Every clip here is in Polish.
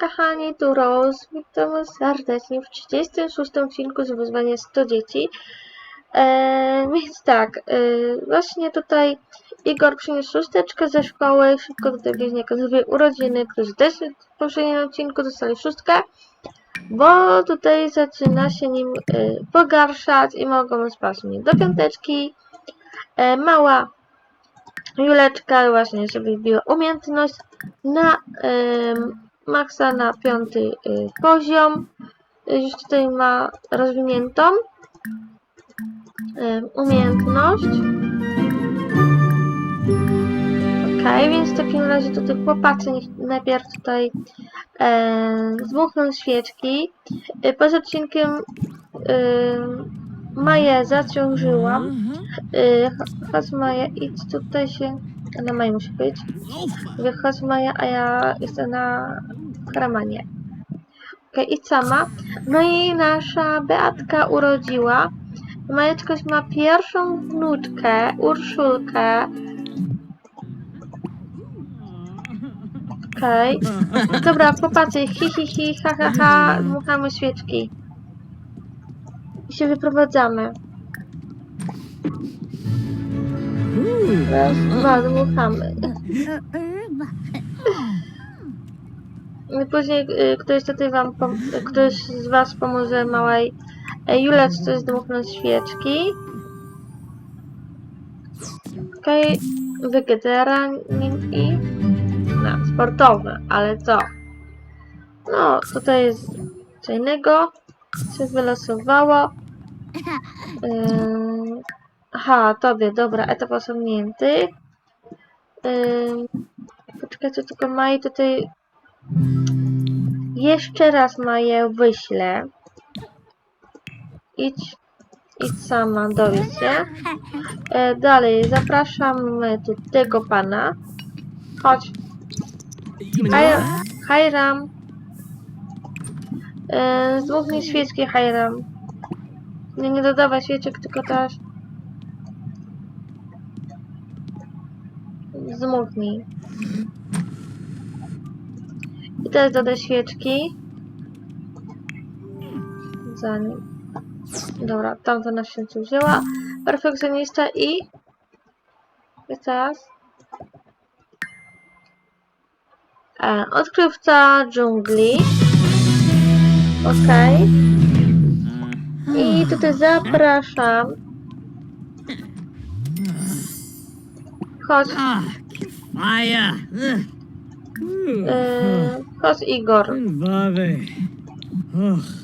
kochani, tu Rose. Witamy serdecznie w 36 odcinku z wyzwania 100 dzieci. E, więc tak, e, właśnie tutaj Igor przyniósł szósteczkę ze szkoły. Szybko tutaj bliźniaka zrobił urodziny, którzy też w poprzednim odcinku dostali szóstkę. Bo tutaj zaczyna się nim e, pogarszać i mogą spaść mnie do piąteczki. E, mała Juleczka właśnie, żeby wbiła umiejętność na em, maksa na piąty y, poziom. Y, Już tutaj ma rozwiniętą em, umiejętność. Ok, więc w takim razie tutaj chłopacy najpierw tutaj e, świeczki. Y, Poza odcinkiem y, Maję zaciążyłam. Y, cho- chodź Maja, idź tutaj się... Na Maja musi być. Mówię, chodź Maja, a ja jestem na Kramanie. Okej, idź sama. No i nasza Beatka urodziła. Majeczka już ma pierwszą wnuczkę, Urszulkę. Okej. Dobra, popatrzcie, hi hi hi, ha ha ha, dmuchamy świeczki. I się wyprowadzamy. Raz, dwa, dmuchamy. I później y, ktoś tutaj wam, ktoś z was pomoże małej Juleczce zdmuchnąć świeczki. Okej, okay. wegetarianin i no, sportowy, ale co? No, tutaj jest co innego, się wylosowało. Ym, aha, tobie, dobra, etap osiągnięty. Ym, poczekajcie, tylko Maj tutaj jeszcze raz Maję wyślę. Idź, idź sama, dowiedz się. E, dalej, zapraszamy tu tego pana. Chodź, Haj- Hajram. E, Zdmuchnij świeczki, Hajram. Nie, nie dodawaj świeczek, tylko też. Zdmuchnij. I teraz dodaj świeczki. Zanim. Dobra, tamta na święcu wzięła. Perfekcjonista i... I teraz? E, odkrywca dżungli. Okej. I tutaj zapraszam. Chodź, fire! Ugh. e, chodź Igor. Bobby. Ugh.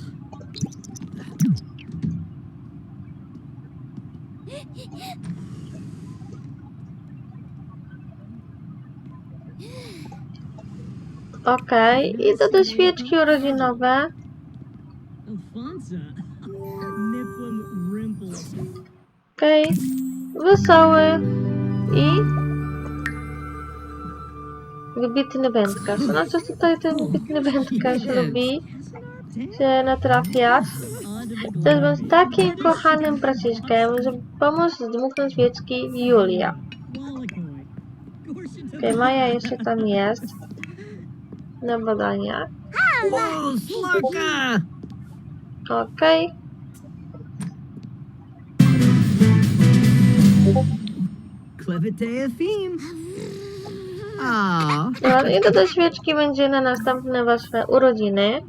Okej. I dodaj świeczki urodzinowe. Okej. Wesoły. I... Wybitny wędkarz. No co tutaj ten wybitny wędkarz lubi się natrafiać? Chcę z takim kochanym braciszkiem, żeby pomóc zdmuchnąć świeczki Julia. Okej, Maja jeszcze tam jest. Na Slurka! Okej. Clevitea theme. Dobra, I do świeczki będzie na następne wasze urodziny.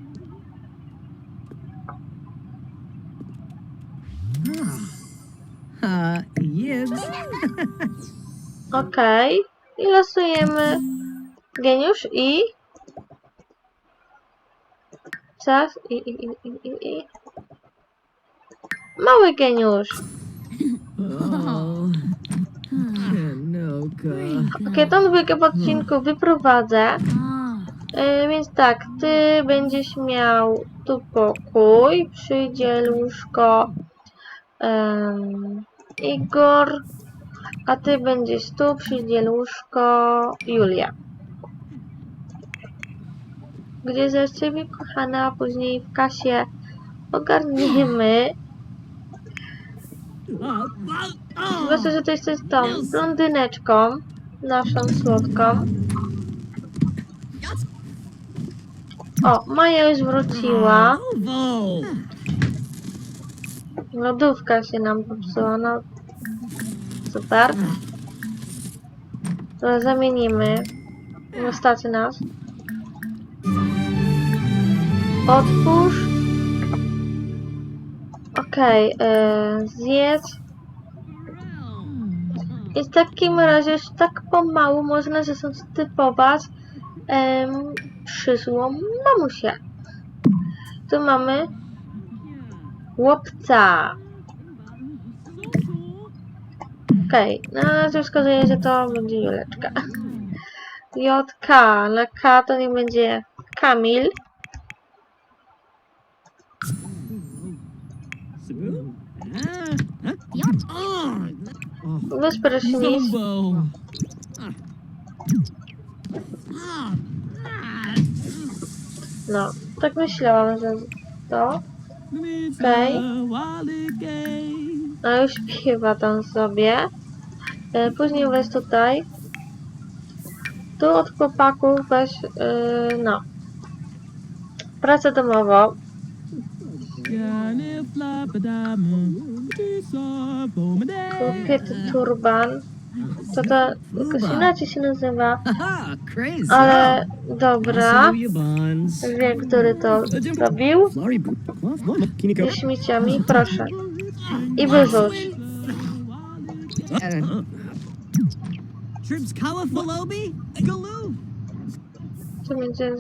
Uh, yes. Okej. I losujemy geniusz i... Czas i, i, i, i, i, i. Mały geniusz. Kanoka. Okej, tą dwójkę w odcinku wyprowadzę. Yy, więc tak, ty będziesz miał tu pokój, przyjdzie łóżko em, Igor, a ty będziesz tu, przyjdzie łóżko Julia. Gdzie za ciebie kochana, a później w kasie ogarniemy. Zwłaszcza, że to jesteś tą blondyneczką, naszą słodką. O, Maja już wróciła. Lodówka się nam popsuła, no. Super. To zamienimy. Stać nas. Otwórz. Okej, okay, zjedz. I w takim razie już tak pomału można zatypować em, przyszłą mamusię. Tu mamy Łopca. Okej, okay. no to wskazuje, że to będzie Juleczka. JK, na K to nie będzie Kamil. Oh, Bezprysznic. Zumbo. No, tak myślałam, że to. Okej. No już śpiewa tam sobie. E, później weź tutaj. Tu od chłopaków weź, e, no. Pracę domową. Kobiety turban. To to jakoś inaczej się nazywa. Ale dobra. Wiem, który to robił. Flurry bo- Kiniko. I śmieciami, proszę. I wyrzuć. Co będzie.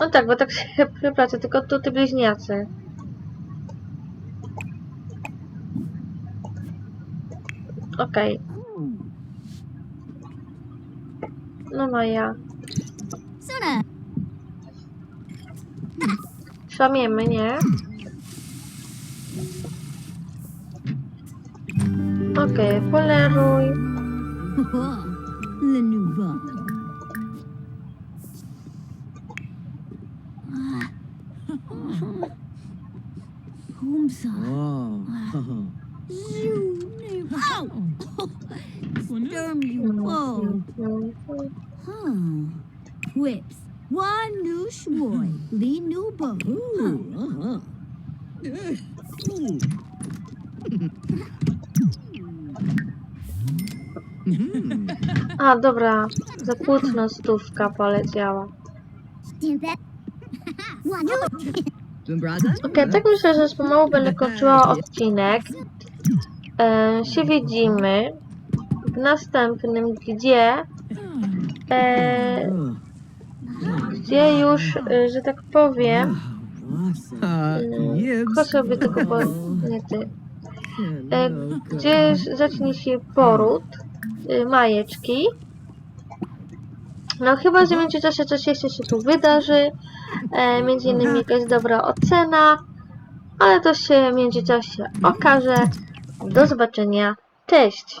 No tak, bo tak się przepracę, tylko tu te bliźniacy. Okej. No Maja. Szamiemy, nie? Okej, poleruj. Le Huh. Whips. One new schmoy. Lee new boat. Ooh, uh-huh. Ooh. A, dobra. Za płótno stówka poleciała. Okej, tak myślę, że pomału będę kończyła odcinek. E, się widzimy następnym, gdzie e, gdzie już, e, że tak powiem, Kto sobie tylko po... nie ty. E, gdzie zacznie się poród e, Majeczki. No chyba, że w międzyczasie coś jeszcze się tu wydarzy. E, między innymi jakaś dobra ocena. Ale to się w międzyczasie okaże. Do zobaczenia. Cześć!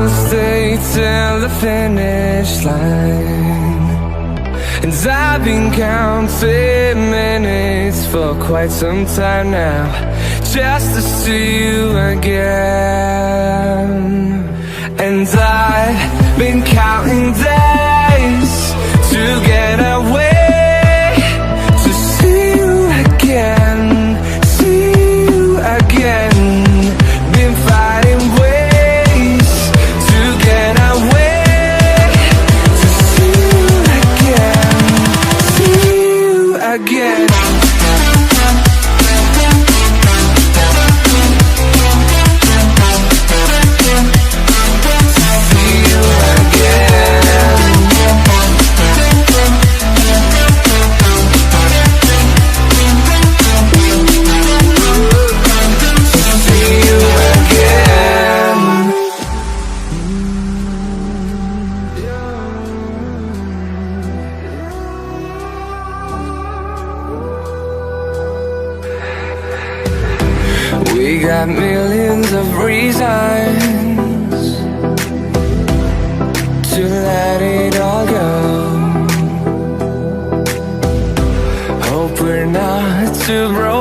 I'll stay till the finish line. And I've been counting minutes for quite some time now, just to see you again. We got millions of reasons to let it all go. Hope we're not too broken.